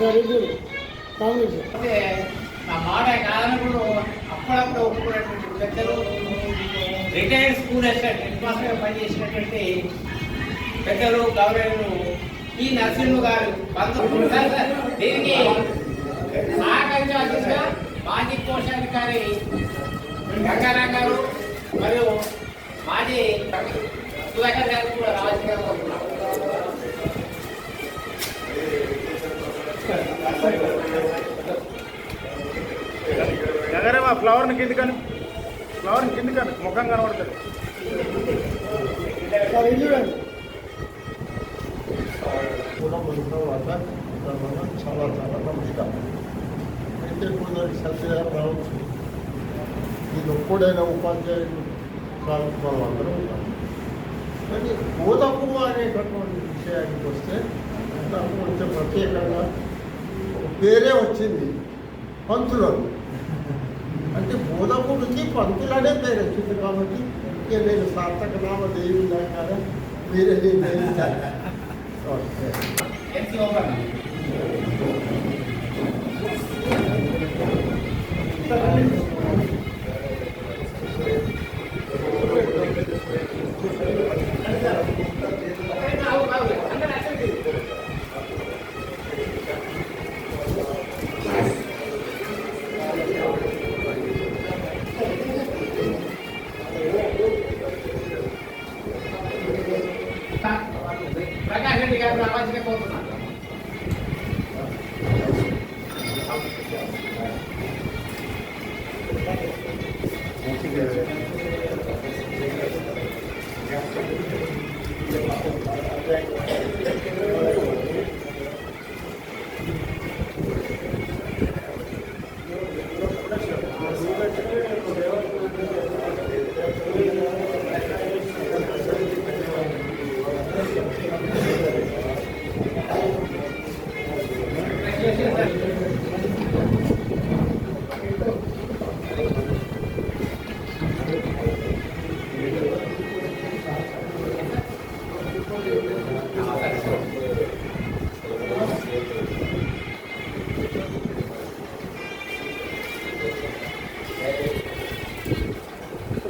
సరే చూడు కాంగ్రెస్ అంటే నా మాట కాదనప్పుడు అప్పుడప్పుడు ఒప్పుకున్నటువంటి పెద్దలు రిటైర్డ్ స్కూల్ అసిస్టెంట్ హెడ్ మాస్టర్గా పనిచేసినటువంటి పెద్దలు గౌరవులు ఈ నరసింహ గారు పంతొమ్మిది దీనికి సహకరించాల్సిందిగా మాజీ కోశాధికారి నగరమా ఫ్లవర్ని కిందికని ఫ్లవర్ని కింద ముఖం కనబడుతుంది సరే చూడండి కూడా ఉండడం వల్ల చాలా చాలా నమస్కారం అయితే ఇప్పుడు సత్యగారు రావచ్చు ఇది ఒక్కడైనా ఉపాధ్యాయులు కాదు అందరూ ఉన్నారు కానీ బోధకు అనేటటువంటి విషయానికి వస్తే నాకు కొంచెం ప్రత్యేకంగా ఒక పేరే వచ్చింది పంతులను బోధకుడికి పంతులనే పేరు వచ్చింది కాబట్టి ఇక నేను సార్థక నామ దేవి కదా మీరే నిర్ణయించాలి okay MC open Yeah.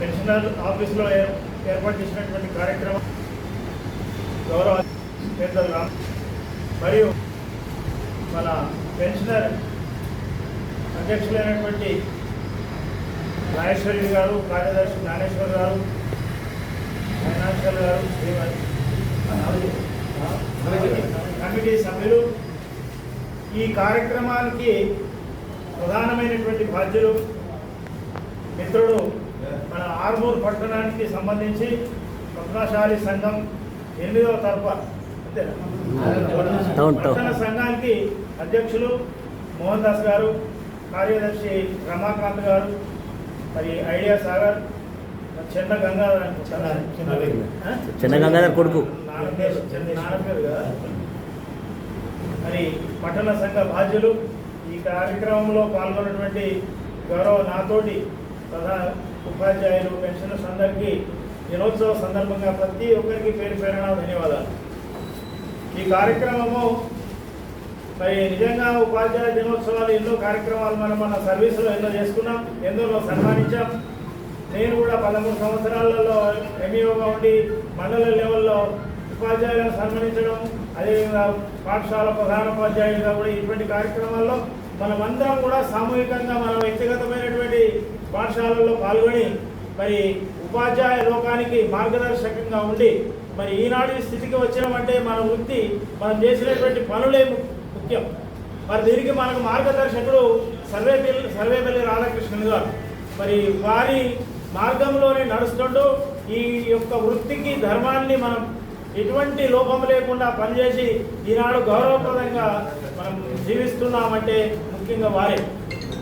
Pensioner ఆఫీసులో ఏర్- ఏర్పాటు చేసినటువంటి కార్యక్రమం గౌరవ పెద్దలు రామ్ మరియు మన పెన్షనర్ అధ్యక్షులైనటువంటి రాజేశ్వరి గారు కార్యదర్శి జ్ఞానేశ్వర్ గారు ఫైనాన్షియల్ గారు కమిటీ సభ్యులు. ఈ కార్యక్రమానికి ప్రధానమైనటువంటి బాధ్యులు మిత్రుడు మన ఆర్మూర్ పట్టణానికి సంబంధించి పద్మశాలి సంఘం ఎనిమిదవ తరఫ అంతేనా? Town, town. పట్టణ సంఘానికి అధ్యక్షులు మోహన్ దాస్ గారు కార్యదర్శి రమాకాంత్ గారు మరి ఐడియా సాగర్ చెన్న గంగాధర్? చెన్న గంగాధర్ కొడుకు. మరి పట్టణ సంఘ బాధ్యులు ఈ కార్యక్రమంలో పాల్గొన్నటువంటి గౌరవ నాతోటి ప్రధాన ఉపాధ్యాయులు పెన్షనర్స్ అందరికీ దినోత్సవ సందర్భంగా ప్రతి ఒక్కరికి పేరు పేరున ధన్యవాదాలు. ఈ కార్యక్రమము మరి నిజంగా ఉపాధ్యాయ దినోత్సవాలు ఎన్నో కార్యక్రమాలు మనం మన సర్వీసులో ఎన్నో చేసుకున్నాం ఎందరో సన్మానించాం. నేను కూడా పదమూడు సంవత్సరాలలో ఎంఈఓగా ఉండి మండల లెవెల్లో ఉపాధ్యాయులను సన్మానించడం అదేవిధంగా పాఠశాల ప్రధానోపాధ్యాయులుగా కూడా ఇటువంటి కార్యక్రమాల్లో మనమందరం కూడా సామూహికంగా మన వ్యక్తిగతమైనటువంటి పాఠశాలల్లో పాల్గొని మరి ఉపాధ్యాయ లోకానికి మార్గదర్శకంగా ఉండి మరి ఈనాడు స్థితికి వచ్చినామంటే మన వృత్తి మనం చేసినటువంటి పనులే ముఖ్యం. మరి దీనికి మనకు మార్గదర్శకుడు సర్వేపల్లి సర్వేపల్లి రాధాకృష్ణన్ గారు. మరి వారి మార్గంలోనే నడుస్తుంటూ ఈ యొక్క వృత్తికి ధర్మాన్ని మనం ఎటువంటి లోపం లేకుండా పనిచేసి ఈనాడు గౌరవప్రదంగా మనం జీవిస్తున్నామంటే ముఖ్యంగా వారే.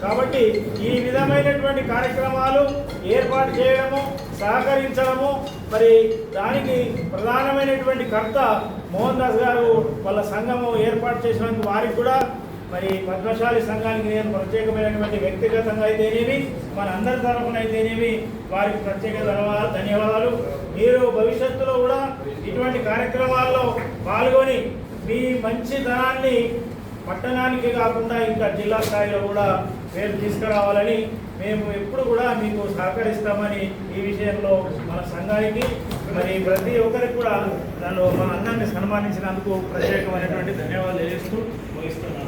కాబట్టి ఈ విధమైనటువంటి కార్యక్రమాలు ఏర్పాటు చేయడము సహకరించడము మరి దానికి ప్రధానమైనటువంటి కర్త మోహన్ దాస్ గారు వాళ్ళ సంఘము ఏర్పాటు చేసినందుకు వారికి కూడా మరి పద్మశాలి సంఘానికి నేను ప్రత్యేకమైనటువంటి వ్యక్తిగతంగా అయితేనేమి మన అందరి తరఫున అయితేనేమి వారికి ప్రత్యేక ధన్యవాదాలు మీరు భవిష్యత్తులో కూడా ఇటువంటి కార్యక్రమాల్లో పాల్గొని మీ మంచి ధనాన్ని పట్టణానికి కాకుండా ఇంకా జిల్లా స్థాయిలో కూడా పేరు తీసుకురావాలని మేము ఎప్పుడు కూడా మీకు సహకరిస్తామని ఈ విషయంలో మన సంఘానికి మరి ప్రతి ఒక్కరికి కూడా నన్ను మన అన్నాన్ని సన్మానించినందుకు ప్రత్యేకమైనటువంటి ధన్యవాదాలు తెలియజేస్తూ ముగిస్తున్నాను.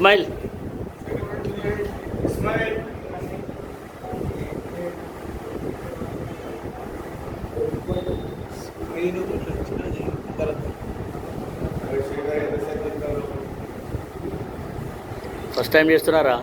ఇస్మాయిల్ ఫస్ట్ టైం చేస్తున్నారా?